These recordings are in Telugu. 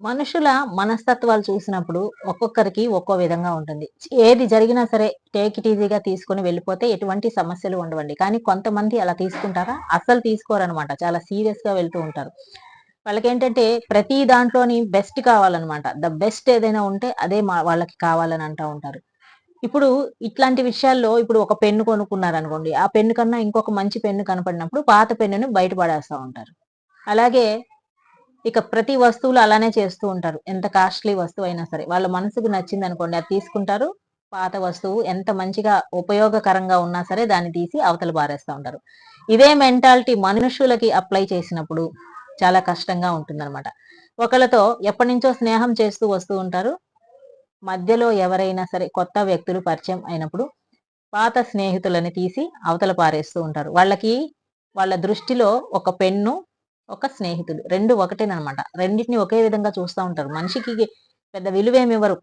మనుషుల మనస్తత్వాలు చూసినప్పుడు ఒక్కొక్కరికి ఒక్కో విధంగా ఉంటుంది. ఏది జరిగినా సరే టేక్ ఇట్ ఈజీగా తీసుకుని వెళ్ళిపోతే ఎటువంటి సమస్యలు ఉండవండి. కానీ కొంతమంది అలా తీసుకుంటారా? అస్సలు తీసుకోరనమాట చాలా సీరియస్గా వెళ్తూ ఉంటారు. వాళ్ళకి ఏంటంటే ప్రతి దాంట్లోని బెస్ట్ కావాలన్నమాట. ద బెస్ట్ ఏదైనా ఉంటే అదే వాళ్ళకి కావాలని అంటూ ఉంటారు. ఇప్పుడు ఇట్లాంటి విషయాల్లో ఇప్పుడు ఒక పెన్ను కొనుక్కున్నారు అనుకోండి ఆ పెన్ను కన్నా ఇంకొక మంచి పెన్ను కనపడినప్పుడు పాత పెన్నును బయట పడేస్తూ ఉంటారు. అలాగే ఇక ప్రతి వస్తువులు అలానే చేస్తూ ఉంటారు. ఎంత కాస్ట్లీ వస్తువు అయినా సరే. వాళ్ళ మనసుకు నచ్చింది అనుకోండి అది తీసుకుంటారు. పాత వస్తువు ఎంత మంచిగా ఉపయోగకరంగా ఉన్నా సరే దాన్ని తీసి అవతల బారేస్తూ ఉంటారు. ఇదే మెంటాలిటీ మనుషులకి అప్లై చేసినప్పుడు చాలా కష్టంగా ఉంటుందన్నమాట. ఒకళ్ళతో ఎప్పటి నుంచో స్నేహం చేస్తూ వస్తూ ఉంటారు. మధ్యలో ఎవరైనా సరే కొత్త వ్యక్తులు పరిచయం అయినప్పుడు పాత స్నేహితులని తీసి అవతల పారేస్తూ ఉంటారు. వాళ్ళకి వాళ్ళ దృష్టిలో ఒక పెన్ను ఒక స్నేహితుడు. రెండు ఒకటేనమాట రెండింటిని ఒకే విధంగా చూస్తూ ఉంటారు. మనిషికి పెద్ద విలువేమి ఇవ్వరు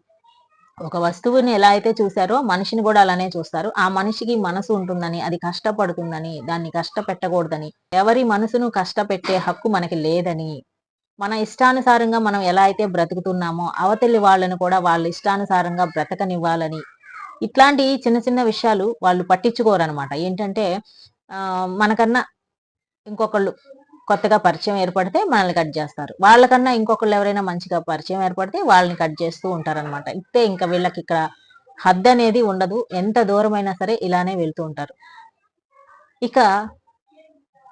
ఒక వస్తువుని ఎలా అయితే చూసారో మనిషిని కూడా అలానే చూస్తారు. ఆ మనిషికి మనసు ఉంటుందని అది కష్టపడుతుందని దాన్ని కష్టపెట్టకూడదని ఎవరి మనసును కష్టపెట్టే హక్కు మనకి లేదని మన ఇష్టానుసారంగా మనం ఎలా అయితే బ్రతుకుతున్నామో అవతలి వాళ్ళను కూడా వాళ్ళ ఇష్టానుసారంగా బ్రతకనివ్వాలని ఇట్లాంటి చిన్న చిన్న విషయాలు వాళ్ళు పట్టించుకోరనమాట ఏంటంటే మనకన్నా ఇంకొకళ్ళు కొత్తగా పరిచయం ఏర్పడితే మనల్ని కట్ చేస్తారు. వాళ్ళకన్నా ఇంకొకళ్ళు ఎవరైనా మంచిగా పరిచయం ఏర్పడితే వాళ్ళని కట్ చేస్తూ ఉంటారనమాట ఇస్తే ఇంకా వీళ్ళకి ఇక్కడ హద్దు అనేది ఉండదు. ఎంత దూరమైనా సరే ఇలానే వెళ్తూ ఉంటారు. ఇక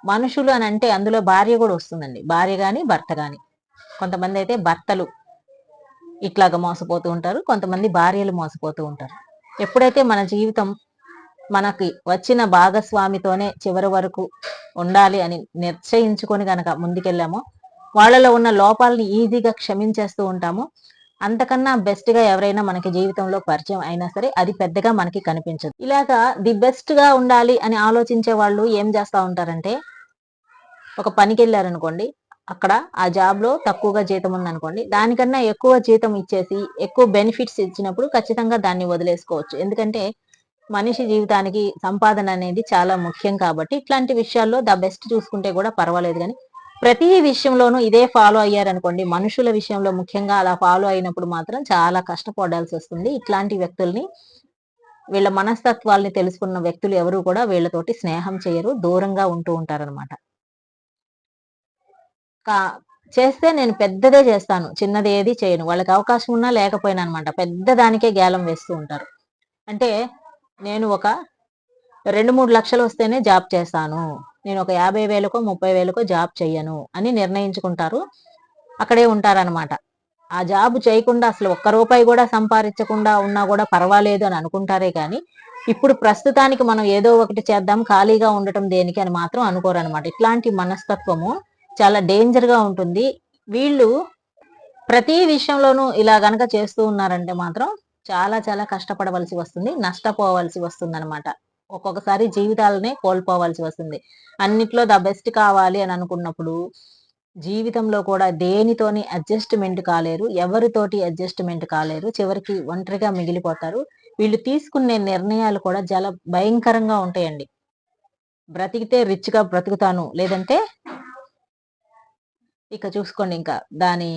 మనుషులు అని అంటే అందులో భార్య కూడా వస్తుందండి. భార్య కానీ భర్త కానీ కొంతమంది అయితే భర్తలు ఇట్లాగా మోసపోతూ ఉంటారు. కొంతమంది భార్యలు మోసపోతూ ఉంటారు. ఎప్పుడైతే మన జీవితం మనకి వచ్చిన భాగస్వామితోనే చివరి వరకు ఉండాలి అని నిశ్చయించుకొని కనుక ముందుకెళ్ళామో వాళ్ళలో ఉన్న లోపాలని ఈజీగా క్షమించేస్తూ ఉంటాము. అంతకన్నా బెస్ట్గా ఎవరైనా మనకి జీవితంలో పరిచయం అయినా సరే అది పెద్దగా మనకి కనిపించదు. ఇలాగా ది బెస్ట్గా ఉండాలి అని ఆలోచించే వాళ్ళు ఏం చేస్తూ ఉంటారంటే ఒక పనికి వెళ్ళారనుకోండి అక్కడ ఆ జాబ్లో తక్కువగా జీతం ఉందనుకోండి దానికన్నా ఎక్కువ జీతం ఇచ్చేసి ఎక్కువ బెనిఫిట్స్ ఇచ్చినప్పుడు ఖచ్చితంగా దాన్ని వదిలేసుకోవచ్చు. ఎందుకంటే మనిషి జీవితానికి సంపాదన అనేది చాలా ముఖ్యం కాబట్టి ఇట్లాంటి విషయాల్లో ద బెస్ట్ చూసుకుంటే కూడా పర్వాలేదు కానీ ప్రతి విషయంలోనూ ఇదే ఫాలో అయ్యారనుకోండి మనుషుల విషయంలో ముఖ్యంగా అలా ఫాలో అయినప్పుడు మాత్రం చాలా కష్టపడాల్సి వస్తుంది. ఇట్లాంటి వ్యక్తుల్ని వీళ్ళ మనస్తత్వాల్ని తెలుసుకున్న వ్యక్తులు ఎవరు కూడా వీళ్ళతోటి స్నేహం చేయరు దూరంగా ఉంటూ ఉంటారనమాట కా చేస్తే నేను పెద్దదే చేస్తాను చిన్నది ఏది చేయను. వాళ్ళకి అవకాశం ఉన్నా లేకపోయినా అనమాట పెద్ద దానికే గేలం వేస్తూ ఉంటారు. అంటే నేను ఒక రెండు మూడు లక్షలు వస్తేనే జాబ్ చేస్తాను. నేను ఒక యాభై వేలకో ముప్పై వేలకో జాబ్ చెయ్యను అని నిర్ణయించుకుంటారు. అక్కడే ఉంటారనమాట ఆ జాబ్ చేయకుండా అసలు ఒక్క రూపాయి కూడా సంపాదించకుండా ఉన్నా కూడా పర్వాలేదు అని అనుకుంటారే కానీ ఇప్పుడు ప్రస్తుతానికి మనం ఏదో ఒకటి చేద్దాం ఖాళీగా ఉండటం దేనికి అని మాత్రం అనుకోరనమాట ఇట్లాంటి మనస్తత్వము చాలా డేంజర్గా ఉంటుంది. వీళ్ళు ప్రతి విషయంలోనూ ఇలా గనక చేస్తూ ఉన్నారంటే మాత్రం చాలా చాలా కష్టపడవలసి వస్తుంది. నష్టపోవలసి వస్తుంది అనమాట ఒక్కొక్కసారి జీవితాలనే కోల్పోవలసి వస్తుంది. అన్నిట్లో ద బెస్ట్ కావాలి అని అనుకున్నప్పుడు జీవితంలో కూడా దేనితోని అడ్జస్ట్మెంట్ కాలేరు ఎవరితోటి అడ్జస్ట్మెంట్ కాలేరు చివరికి ఒంటరిగా మిగిలిపోతారు. వీళ్ళు తీసుకునే నిర్ణయాలు కూడా చాలా భయంకరంగా ఉంటాయండి. బ్రతికితే రిచ్గా బ్రతుకుతాను. లేదంటే ఇక చూసుకోండి ఇంకా దాని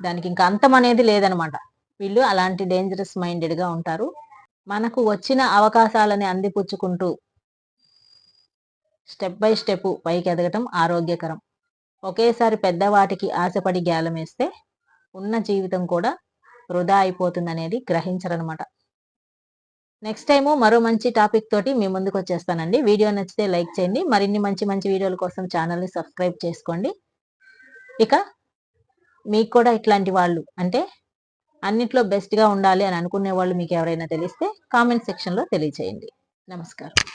దానికి ఇంకా అంతం అనేది లేదనమాట వీళ్ళు అలాంటి డేంజరస్ మైండెడ్గా ఉంటారు. మనకు వచ్చిన అవకాశాలని అందిపుచ్చుకుంటూ స్టెప్ బై స్టెప్ పైకి ఎదగటం ఆరోగ్యకరం. ఒకేసారి పెద్దవాటికి ఆశపడి గ్యాలం వేస్తే ఉన్న జీవితం కూడా వృధా అయిపోతుంది అనేది గ్రహించరనమాట. నెక్స్ట్ టైము మరో మంచి టాపిక్ తోటి మీ ముందుకు వచ్చేస్తానండి. వీడియో నచ్చితే లైక్ చేయండి. మరిన్ని మంచి మంచి వీడియోల కోసం ఛానల్ని సబ్స్క్రైబ్ చేసుకోండి. ఇక మీకు కూడా ఇట్లాంటి వాళ్ళు అంటే అన్నిట్లో బెస్ట్గా ఉండాలి అని అనుకునే వాళ్ళు మీకు ఎవరైనా తెలిస్తే కామెంట్ సెక్షన్లో తెలియచేయండి. నమస్కారం.